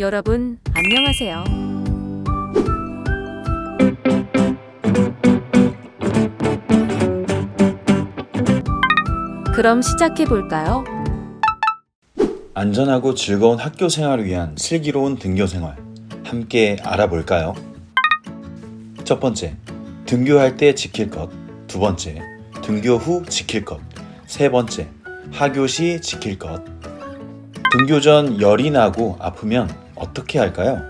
여러분, 안녕하세요. 그럼 시작해 볼까요? 안전하고 즐거운 학교 생활을 위한 슬기로운 등교 생활 함께 알아볼까요? 첫 번째, 등교할 때 지킬 것. 두 번째, 등교 후 지킬 것. 세 번째, 하교 시 지킬 것. 등교 전 열이 나고 아프면 어떻게 할까요?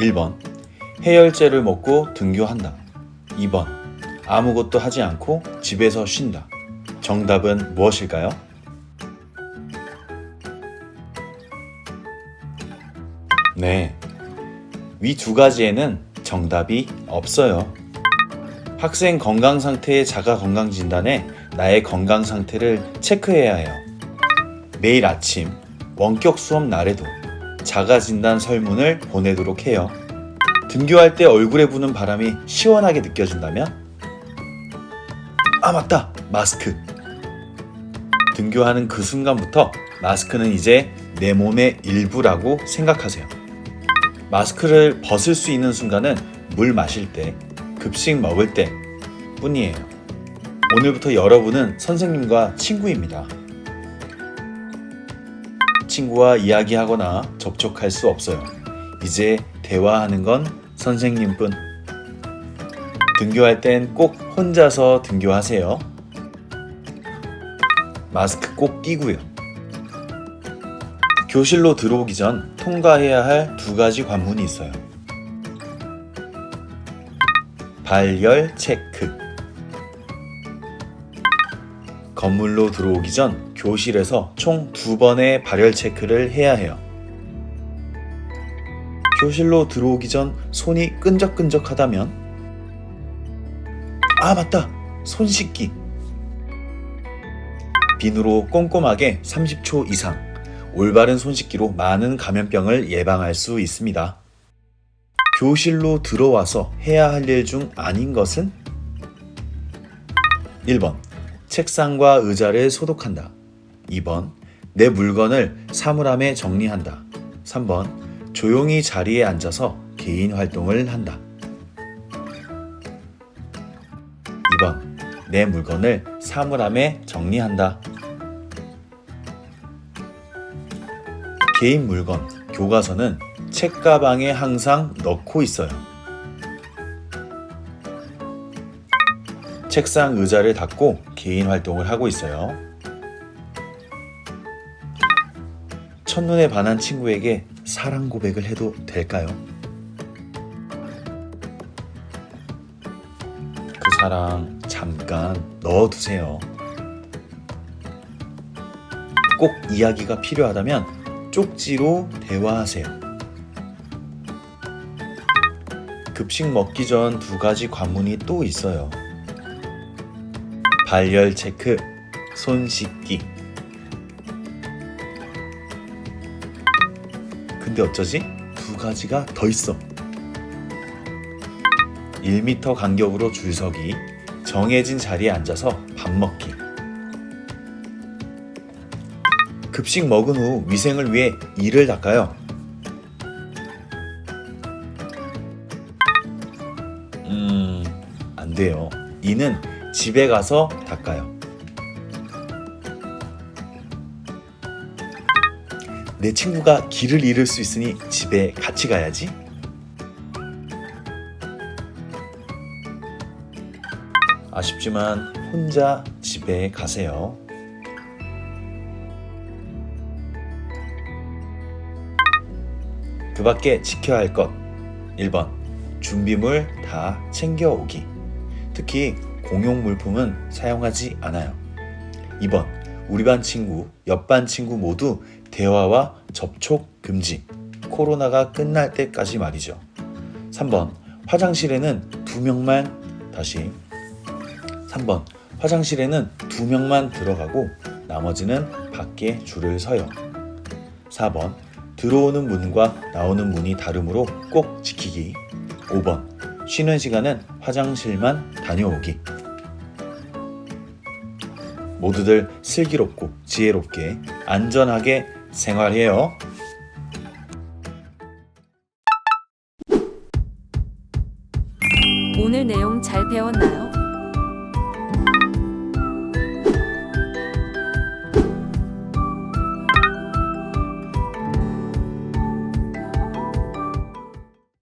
1번, 해열제를 먹고 등교한다. 2번, 아무것도 하지 않고 집에서 쉰다. 정답은 무엇일까요? 네. 위 두 가지에는 정답이 없어요. 학생 건강 상태의 자가 건강 진단에 나의 건강 상태를 체크해야 해요. 매일 아침 원격 수업 날에도 자가 진단 설문을 보내도록 해요. 등교할 때 얼굴에 부는 바람이 시원하게 느껴진다면? 아, 맞다! 마스크. 등교하는 그 순간부터 마스크는 이제 내 몸의 일부라고 생각하세요. 마스크를 벗을 수 있는 순간은 물 마실 때, 급식 먹을 때 뿐이에요. 오늘부터 여러분은 선생님과 친구입니다. 친구와 이야기하거나 접촉할 수 없어요. 이제 대화하는 건 선생님뿐. 등교할 땐 꼭 혼자서 등교하세요. 마스크 꼭 끼고요. 교실로 들어오기 전 통과해야 할 두 가지 관문이 있어요. 발열 체크. 건물로 들어오기 전 교실에서 총 두 번의 발열 체크를 해야 해요. 교실로 들어오기 전 손이 끈적끈적하다면 아 맞다 손 씻기 비누로 꼼꼼하게 30초 이상 올바른 손 씻기로 많은 감염병을 예방할 수 있습니다. 교실로 들어와서 해야 할 일 중 아닌 것은 1번 책상과 의자를 소독한다. 2번 내 물건을 사물함에 정리한다. 3번 조용히 자리에 앉아서 개인 활동을 한다. 2번 내 물건을 사물함에 정리한다. 개인 물건, 교과서는 책가방에 항상 넣고 있어요. 책상 의자를 닫고 개인 활동을 하고 있어요. 첫눈에 반한 친구에게 사랑 고백을 해도 될까요? 그 사랑 잠깐 넣어두세요. 꼭 이야기가 필요하다면 쪽지로 대화하세요. 급식 먹기 전 두 가지 관문이 또 있어요. 발열 체크, 손 씻기. 근데 어쩌지? 두 가지가 더 있어. 1m 간격으로 줄 서기, 정해진 자리에 앉아서 밥 먹기. 급식 먹은 후 위생을 위해 이를 닦아요. 음, 안 돼요. 이는 집에 가서 닦아요. 내 친구가 길을 잃을 수 있으니 집에 같이 가야지. 아쉽지만 혼자 집에 가세요. 그 밖에 지켜야 할 것. 1번. 준비물 다 챙겨오기. 특히 공용 물품은 사용하지 않아요. 2번. 우리 반 친구, 옆 반 친구 모두 대화와 접촉 금지. 코로나가 끝날 때까지 말이죠. 3번. 화장실에는 두 명만 다시 3번. 화장실에는 두 명만 들어가고 나머지는 밖에 줄을 서요. 4번. 들어오는 문과 나오는 문이 다르므로 꼭 지키기. 5번. 쉬는 시간은 화장실만 다녀오기. 모두들 슬기롭고 지혜롭게 안전하게 생활해요. 오늘 내용 잘 배웠나요?